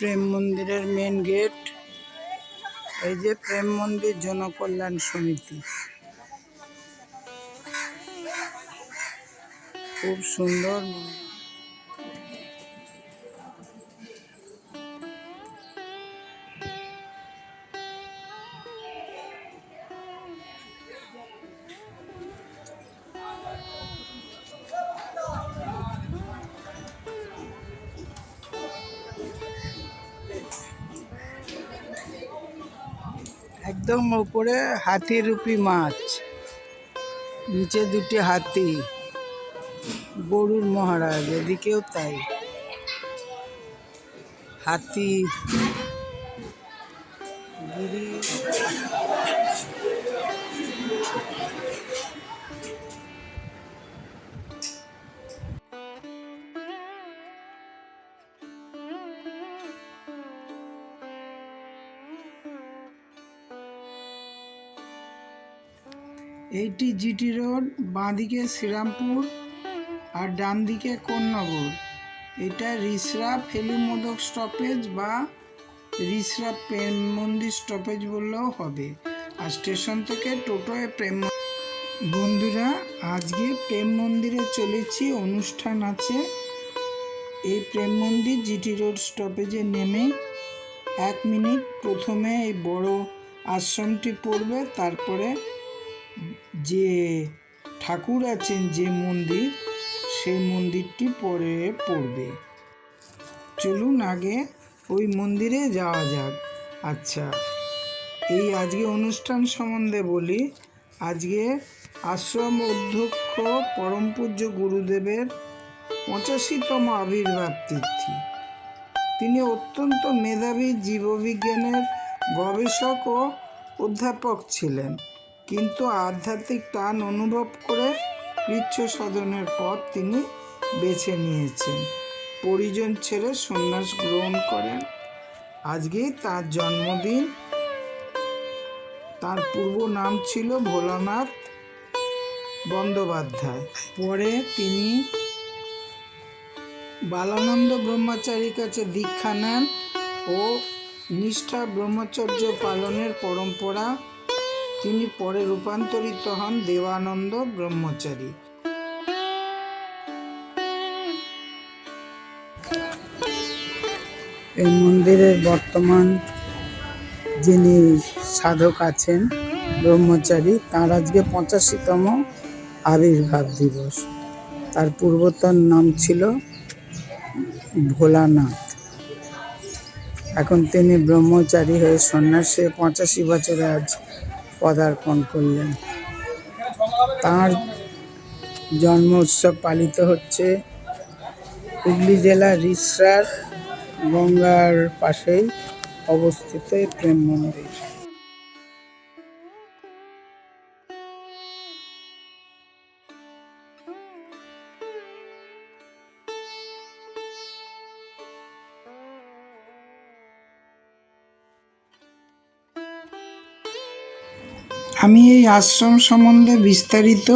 প্রেম মন্দিরের main gate এই যে প্রেম মন্দির জনকল্যাণ সমিতি। খুব সুন্দর একদম উপরে হাতি রূপী মাছ। নিচে দুটি হাতি। গরুর মহারাজ এদিকেও তাই। হাতি এইটি জিটি রোড বাঁদিকে শ্রীরামপুর আর ডান দিকে কোন্নগর। এটা রিসরা ফেলুমোদক স্টপেজ বা রিসরা প্রেম মন্দির স্টপেজ বললেও হবে। আর স্টেশন থেকে টোটোয় প্রেম বন্ধুরা, আজকে প্রেম মন্দিরে চলেছি। অনুষ্ঠান আছে এই প্রেম মন্দির জিটি রোড স্টপেজে নেমে এক মিনিট। প্রথমে এই বড় আশ্রমটি পড়বে, তারপরে যে ঠাকুর আছেন যে মন্দির সেই মন্দিরটি পরে পড়বে। চলুন আগে ওই মন্দিরে যাওয়া যাক। আচ্ছা এই আজকে অনুষ্ঠান সম্বন্ধে বলি। আজকে আশ্রম অধ্যক্ষ পরম পূজ্য গুরুদেবের পঁচাশিতম আবির্ভাব তিথি। তিনি অত্যন্ত মেধাবী জীববিজ্ঞানের গবেষক ও অধ্যাপক ছিলেন। কিন্তু আধ্যাত্মিক টান অনুভব করে কৃচ্ছ সাধনের পথ তিনি বেছে নিয়েছেন। পরিজন ছেড়ে সন্ন্যাস গ্রহণ করেন। আজকেই তার জন্মদিন। তার পূর্ব নাম ছিল ভোলানাথ বন্দ্যোপাধ্যায়। পরে তিনি বালানন্দ ব্রহ্মচারীর কাছে দীক্ষা নেন ও নিষ্ঠা ব্রহ্মচর্য পালনের পরম্পরা তিনি পরে রূপান্তরিত হন দেবানন্দ ব্রহ্মচারী। এই মন্দিরের বর্তমান যিনি সাধক আছেন ব্রহ্মচারী, তার আজকে পঁচাশিতম আবির্ভাব দিবস। তার পূর্বতন নাম ছিল ভোলানাথ। এখন তিনি ব্রহ্মচারী হয়ে সন্ন্যাসে পঁচাশি বছরে আজ পদার্পণ করলেন। তার জন্ম উৎসব পালিত হচ্ছে হুগলি জেলার রিসরার গঙ্গার পাশেই অবস্থিত প্রেম মন্দির। আমি এই আশ্রম সম্বন্ধে বিস্তারিত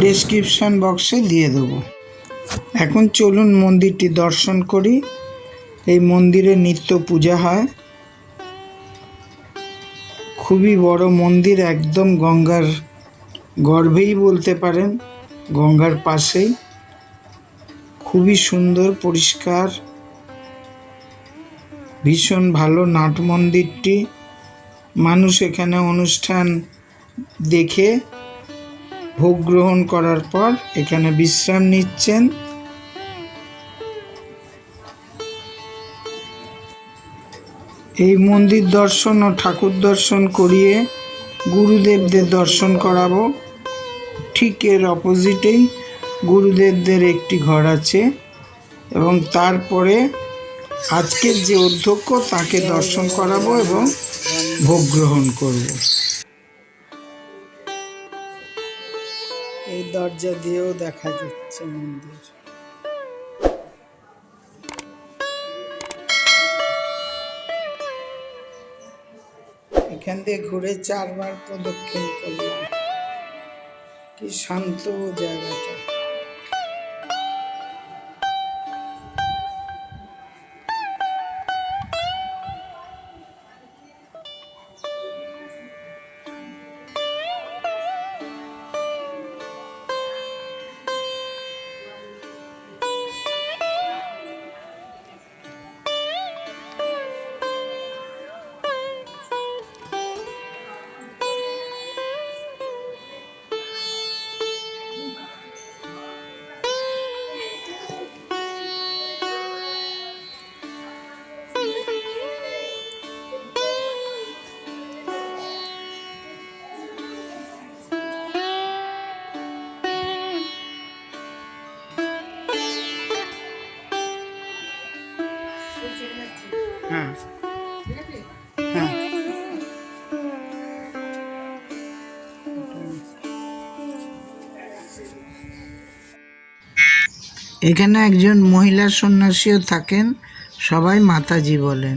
ডেসক্রিপশন বক্সে দিয়ে দেবো। এখন চলুন মন্দিরটি দর্শন করি। এই মন্দিরে নিত্য পূজা হয়। খুবই বড় মন্দির, একদম গঙ্গার গর্ভেই বলতে পারেন, গঙ্গার পাশেই। খুবই সুন্দর, পরিষ্কার, ভীষণ ভালো নাট মন্দিরটি। মানুষ এখানে অনুষ্ঠান দেখে ভোগ গ্রহণ করার পর এখানে বিশ্রাম নিচ্ছেন। এই মন্দির দর্শন ও ঠাকুর দর্শন করিয়ে গুরুদেবদের দর্শন করাবো। ঠিক এর অপোজিটেই গুরুদেবদের একটি ঘর আছে এবং তারপরে আজকের যে অধ্যক্ষ তাকে দর্শন করাবো এবং ভোগ গ্রহণ করব। এই দরজা দিয়েও দেখা যাচ্ছে মন্দির। এখান দিয়ে ঘুরে চারবার প্রদক্ষিণ করলাম। কি শান্ত জায়গাটা। এখানে একজন মহিলা সন্ন্যাসীও থাকেন, সবাই মাতাজি বলেন।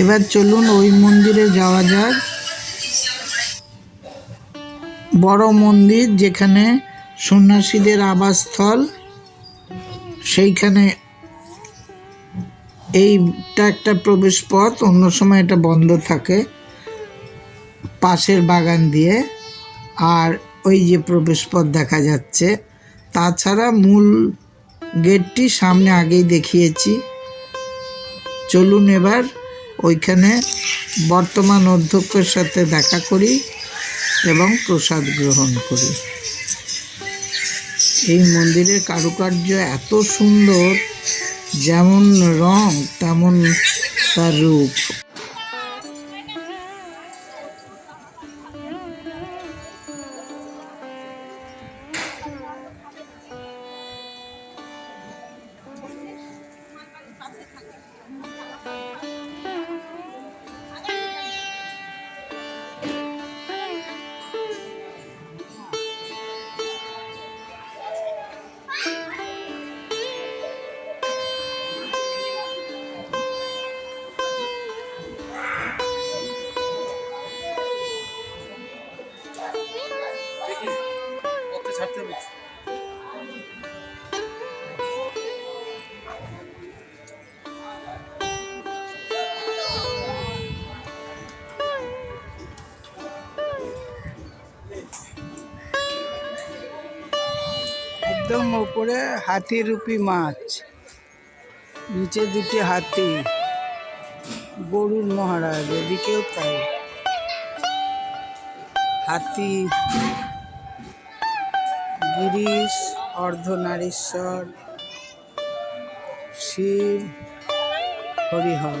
এবার চলুন ওই মন্দিরে যাওয়া যাক। বড় মন্দির যেখানে সন্ন্যাসীদের আবাসস্থল, সেইখানে এইটা একটা প্রবেশ পথ অন্য সময় এটা বন্ধ থাকে, পাশের বাগান দিয়ে। আর ওই যে প্রবেশপথ দেখা যাচ্ছে। তাছাড়া মূল গেটটি সামনে আগেই দেখিয়েছি। চলুন এবার ওইখানে বর্তমান অধ্যক্ষের সাথে দেখা করি এবং প্রসাদ গ্রহণ করি। এই মন্দিরের কারুকার্য এত সুন্দর, যেমন রং, তেমন তার রূপ। একদম ওপরে হাতিরূপী মাছ। নিচে দুটি হাতি। গরুর মহারাজ, এদিকেও তাই। হাতি, গিরিশ, অর্ধনারীশ্বর শিব হরিহর।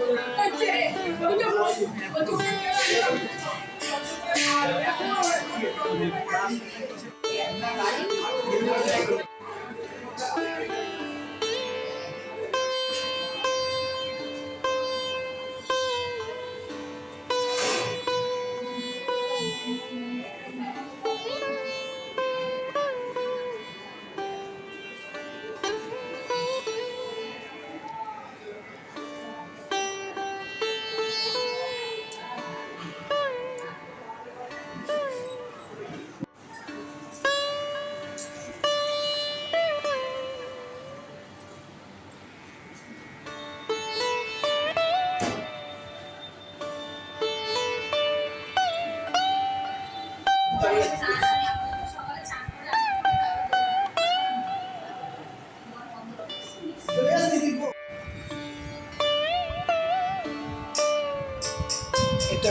Thank you.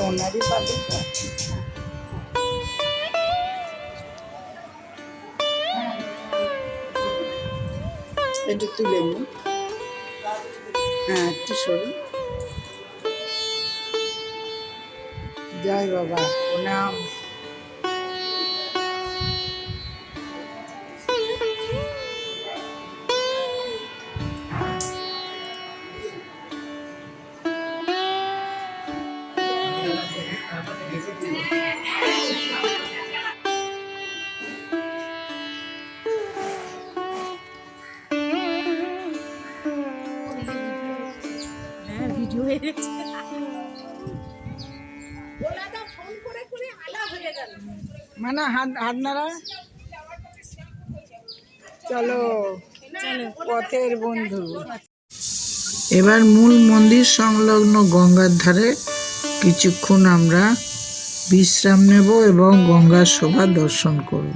ওনারই পাবে তো একটু তুলে নিন। হ্যাঁ একটু সরু জয় বাবা প্রণাম মানে হাত হাত নাড়া চলো পথের বন্ধু। এবার মূল মন্দির সংলগ্ন গঙ্গার ধারে কিছুক্ষণ আমরা বিশ্রাম নেব এবং গঙ্গার শোভা দর্শন করব।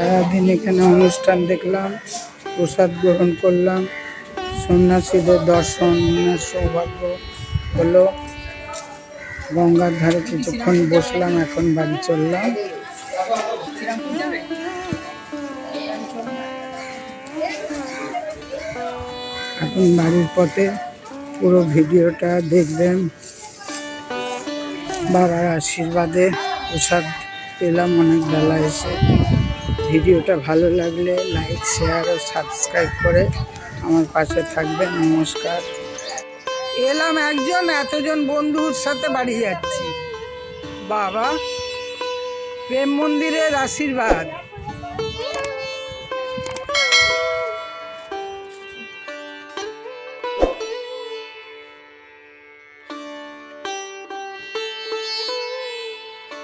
সারাদিন এখানে অনুষ্ঠান দেখলাম, প্রসাদ গ্রহণ করলাম। সন্ন্যাসীদের দর্শন সৌভাগ্য হলো গঙ্গার ধারে কিছুক্ষণ বসলাম, এখন বাড়ি চললাম। এখন বাড়ির পথে পুরো ভিডিওটা দেখবেন। বাবার আশীর্বাদে প্রসাদ পেলাম, অনেক বেলা এসে। ভিডিওটা ভালো লাগলে লাইক, শেয়ার ও সাবস্ক্রাইব করে আমার পাশে থাকবেন। নমস্কার। এলাম একজন, এতজন বন্ধুর সাথে বাড়ি যাচ্ছি। বাবা, প্রেম মন্দিরের আশীর্বাদ।